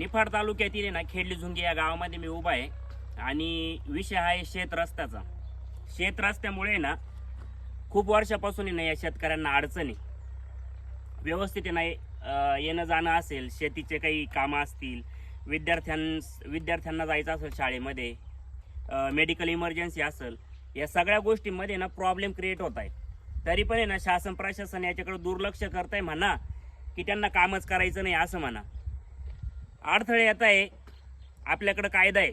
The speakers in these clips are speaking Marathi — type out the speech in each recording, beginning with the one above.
निफाड तालुक्यातील आहे ना खेडली झुंगी या गावामध्ये मी उभा आहे. आणि विषय आहे शेत रस्त्याचा. शेत रस्त्यामुळे ना खूप वर्षापासून आहे ना या शेतकऱ्यांना अडचणी व्यवस्थित आहे ना येणं जाणं असेल शेतीचे काही कामं असतील विद्यार्थ्यां विद्यार्थ्यांना जायचं असेल शाळेमध्ये मेडिकल इमर्जन्सी असेल या सगळ्या गोष्टींमध्ये ना प्रॉब्लेम क्रिएट होत आहे तरी पण आहे ना शासन प्रशासन याच्याकडे दुर्लक्ष करत आहे म्हणा की त्यांना कामच करायचं नाही असं म्हणा. अडथळे येत आहे. आपल्याकडं कायदा आहे.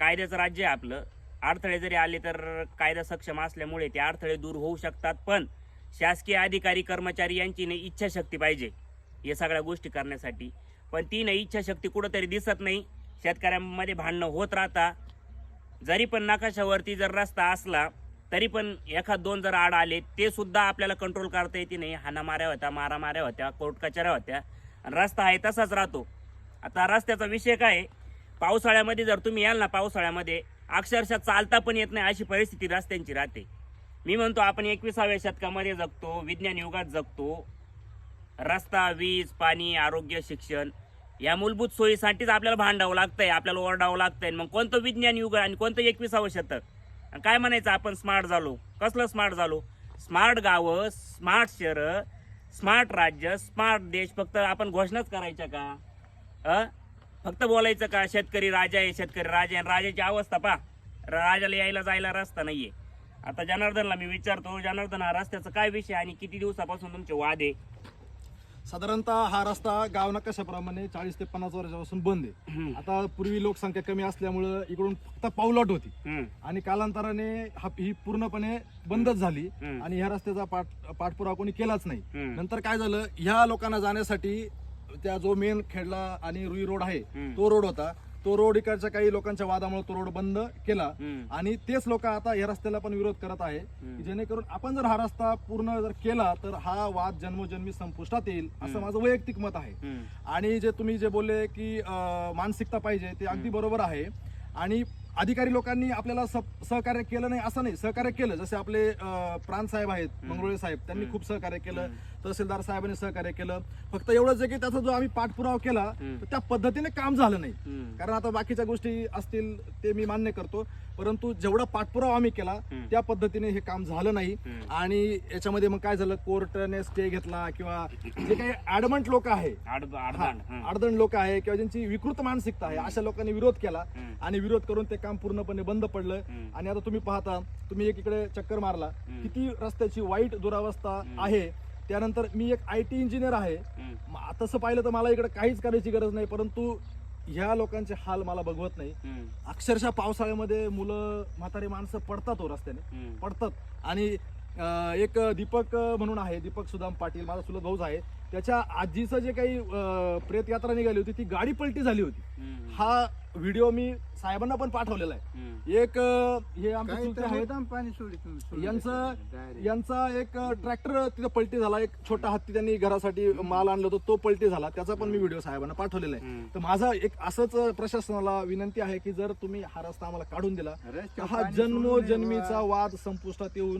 कायद्याचं राज्य आहे आपलं. अडथळे जरी आले तर कायदा सक्षम असल्यामुळे ते अडथळे दूर होऊ शकतात पण शासकीय अधिकारी कर्मचारी यांची नाही इच्छाशक्ती पाहिजे. या सगळ्या गोष्टी करण्यासाठी. पण ती नाही इच्छाशक्ती कुठंतरी दिसत नाही. शेतकऱ्यांमध्ये भांडणं होत राहता. जरी पण नकाशावरती जर रस्ता असला तरी पण एखाद दोन जर आड आले ते सुद्धा आपल्याला कंट्रोल करता येते नाही. हाणामाऱ्या होत्या मारामाऱ्या होत्या कोर्ट कचऱ्या होत्या. आणि रस्ता आहे तसाच राहतो. आता रस्त्याचा विषय काय पावसाळ्यामध्ये जर तुम्ही याल ना पावसाळ्यामध्ये अक्षरशः चालता पण येत नाही अशी परिस्थिती रस्त्यांची राहते. मी म्हणतो आपण एकविसाव्या शतकामध्ये जगतो विज्ञान युगात जगतो. रस्ता वीज पाणी आरोग्य शिक्षण या मूलभूत सोयीसाठीच आपल्याला भांडावं लागतंय आपल्याला ओरडावं लागतंय. मग कोणतं विज्ञान युग आणि कोणतं एकविसावं शतक? काय म्हणायचं आपण स्मार्ट झालो. कसलं स्मार्ट झालो? स्मार्ट गावं स्मार्ट शहरं स्मार्ट राज्य स्मार्ट देश. फक्त आपण घोषणाच करायच्या का? अ फक्त बोलायचं का? शेतकरी राजा आहे शेतकरी राजा आहे. आणि राजाची अवस्था पा राजाला यायला जायला रस्ता नाहीये. आता जनार्दनला मी विचारतो जनार्दन हा रस्त्याचा काय विषय आणि किती दिवसापासून तुमचे वाद आहे? साधारणतः हा रस्ता गाव नकाशाप्रमाणे चाळीस ते पन्नास वर्षापासून बंद आहे. आता पूर्वी लोकसंख्या कमी असल्यामुळं इकडून फक्त पावलाट होती. आणि कालांतराने हा ही पूर्णपणे बंदच झाली. आणि ह्या रस्त्याचा पाठ पाठपुरावा कोणी केलाच नाही. नंतर काय झालं? ह्या लोकांना जाण्यासाठी त्या जो मेन खेडला आणि रुई रोड आहे. तो रोड होता. तो रोड इकडच्या काही लोकांच्या वादामुळे तो रोड बंद केला. आणि तेच लोक आता या रस्त्याला पण विरोध करत आहे की जेणेकरून आपण जर हा रस्ता पूर्ण जर केला तर हा वाद जन्मोजन्मी संपुष्टात येईल असं माझं वैयक्तिक मत आहे. आणि जे तुम्ही जे बोलले की मानसिकता पाहिजे ते अगदी बरोबर आहे. आणि अधिकारी लोकांनी आपल्याला सहकार्य केलं नाही असं नाही. सहकार्य केलं. जसे आपले प्राण साहेब आहेत मंगळुळे साहेब त्यांनी खूप सहकार्य केलं. तहसीलदार साहेबांनी सहकार्य केलं. फक्त एवढंच आहे की त्याचा जो आम्ही पाठपुरावा केला तर त्या पद्धतीने काम झालं नाही. कारण आता बाकीच्या गोष्टी असतील ते मी मान्य करतो. परंतु जेवढा पाठपुरावा आम्ही केला त्या पद्धतीने हे काम झालं नाही. आणि याच्यामध्ये मग काय झालं कोर्टाने स्टे घेतला किंवा जे काही ऍडमंट लोक आहे. अडदण लोक आहे किंवा ज्यांची विकृत मानसिकता आहे अशा लोकांनी विरोध केला. आणि विरोध करून ते काम पूर्णपणे बंद पडलं. आणि आता तुम्ही पाहता तुम्ही एक इकडे चक्कर मारला. किती रस्त्याची वाईट दुरावस्था आहे. त्यानंतर मी एक आय टी इंजिनियर आहे. तसं पाहिलं तर मला इकडे काहीच करायची गरज नाही परंतु ह्या लोकांचे हाल मला बघवत नाही. अक्षरशः पावसाळ्यामध्ये मुलं म्हातारी माणसं पडतात हो रस्त्याने. पडतात आणि एक दीपक म्हणून आहे दीपक सुदाम पाटील माझा चुलत भाऊच आहे त्याच्या आजीचं जे काही अं, प्रेत यात्रा निघाली होती ती गाडी पलटी झाली होती. हा व्हिडिओ मी साहेबांना पण पाठवलेला आहे. एक अं, हे आमचे काही चुलते तर आहेत मुद्दाम पाणी सोडित नाही. सोडलं यांचं direct. यांचा एक ट्रॅक्टर तिथे पलटी झाला एक छोटा हत्ती त्यांनी घरासाठी माल आणलं होतं तो पलटी झाला त्याचा पण मी व्हिडिओ साहेबांना पाठवलेला आहे. तर माझा एक असंच प्रशासनाला विनंती आहे की जर तुम्ही हा रस्ता आम्हाला काढून दिला तर रस्त्यावर हा पाणी सोडू नये जन्मोजन्मीचा. वाद संपुष्टात येऊन